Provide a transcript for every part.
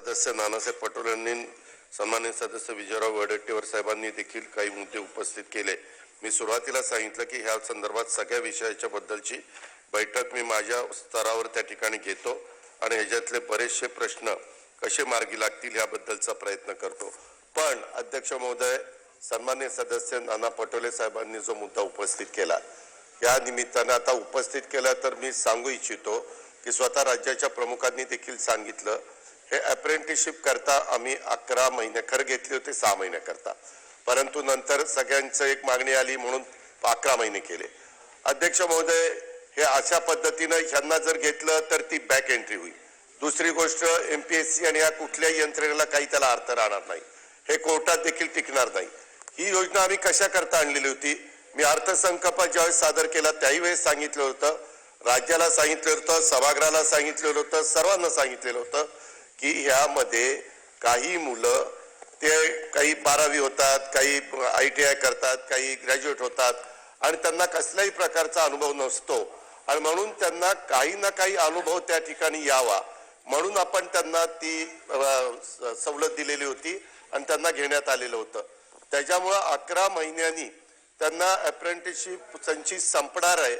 सदस्य नानासाहेब पटोल यांनी सन्मान्य सदस्य विजयराव वडेट्टीवार साहेबांनी देखील काही मुद्दे उपस्थित केले. मी सुरुवातीला सांगितलं की ह्या संदर्भात सगळ्या विषयाच्या बद्दलची बैठक मी माझ्या स्तरावर त्या ठिकाणी घेतो आणि ह्याच्यातले बरेचसे प्रश्न कसे मार्गी लागतील याबद्दलचा प्रयत्न करतो. पण अध्यक्ष महोदय सन्मान्य सदस्य नाना पटोले साहेबांनी जो मुद्दा उपस्थित केला या निमित्तानं आता उपस्थित केला तर मी सांगू इच्छितो की स्वतः राज्याच्या प्रमुखांनी देखील सांगितलं हे अप्रेंटिसशिप करता आम्ही अकरा महिने खरं घेतले होते सहा महिने करता. परंतु नंतर सगळ्यांचं एक मागणी आली म्हणून अकरा महिने केले. अध्यक्ष महोदय हे अशा पद्धतीनं ह्यांना जर घेतलं तर ती बॅक एंट्री होईल. दुसरी गोष्ट एमपीएससी आणि या कुठल्याही यंत्रणेला काही त्याला अर्थ राहणार नाही. हे कोर्टात देखील टिकणार नाही. ही योजना आम्ही कशा करता आणलेली होती? मी अर्थसंकल्प ज्यावेळेस सादर केला त्याही वेळेस सांगितलं होतं. राज्याला सांगितलं होतं सभागृहाला सांगितलेलं होतं सर्वांना सांगितलेलं होतं. की ह्यामध्ये काही मुलं ते काही बारावी होतात काही आय टी आय करतात काही ग्रॅज्युएट होतात आणि त्यांना कसल्याही प्रकारचा अनुभव नसतो. आणि म्हणून त्यांना काही ना काही अनुभव त्या ठिकाणी यावा. म्हणून आपण त्यांना ती स- सवलत दिलेली होती आणि त्यांना घेण्यात आलेलं होतं. त्याच्यामुळं अकरा महिन्यांनी त्यांना अप्रेंटिसशिप संची संपणार आहे.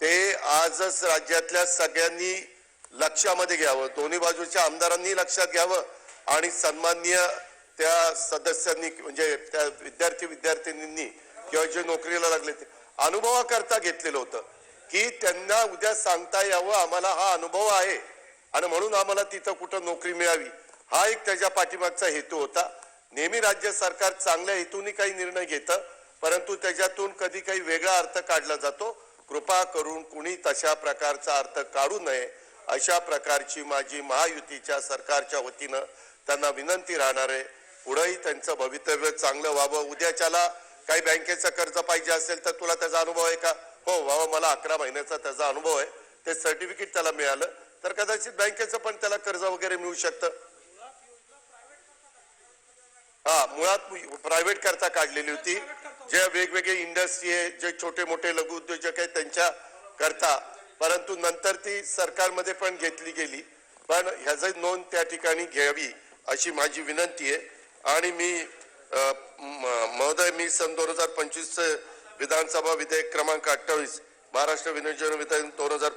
ते आजच राज्यातल्या सगळ्यांनी लक्षामध्ये घ्यावं. दोन्ही बाजूच्या आमदारांनी लक्षात घ्यावं आणि सन्माननीय त्या सदस्यांनी म्हणजे त्या विद्यार्थी विद्यार्थिनींनी किंवा जे नोकरीला लागले ते अनुभवाकरता घेतलेलं होतं की त्यांना उद्या सांगता यावं आम्हाला हा अनुभव आहे. आणि म्हणून आम्हाला तिथं कुठं नोकरी मिळावी हा एक त्याच्या पाठीमागचा हेतू होता. नेहमी राज्य सरकार चांगल्या हेतूने काही निर्णय घेतं परंतु त्याच्यातून कधी काही वेगळा अर्थ काढला जातो. कृपा करून कुणी तशा प्रकारचा अर्थ काढू नये. अशा प्रकारची माझी महायुतीच्या सरकारच्या वतीनं त्यांना विनंती राहणार आहे. पुढंही त्यांचं भवितव्य चांगलं व्हावं. उद्याच्याला काही बँकेचं कर्ज पाहिजे असेल तर तुला त्याचा अनुभव आहे का? हो व्हावा मला अकरा महिन्याचा त्याचा अनुभव आहे. ते सर्टिफिकेट त्याला मिळालं. तर कदाचित बँकेचं पण त्याला कर्ज वगैरे मिळू शकतं. हा मुळात प्रायव्हेट करता काढलेली होती. जे वेगवेगळे इंडस्ट्री आहे जे छोटे मोठे लघु उद्योजक आहेत त्यांच्या करता परंतु नंतर ती सरकारमध्ये पण घेतली गेली. पण ह्याची नोंद त्या ठिकाणी घ्यावी अशी माझी विनंती आहे. आणि मी महोदय मी सन दोन हजार पंचवीस विधानसभा विधेयक क्रमांक अठ्ठावीस महाराष्ट्र विनियोजन विधेयक दोन हजार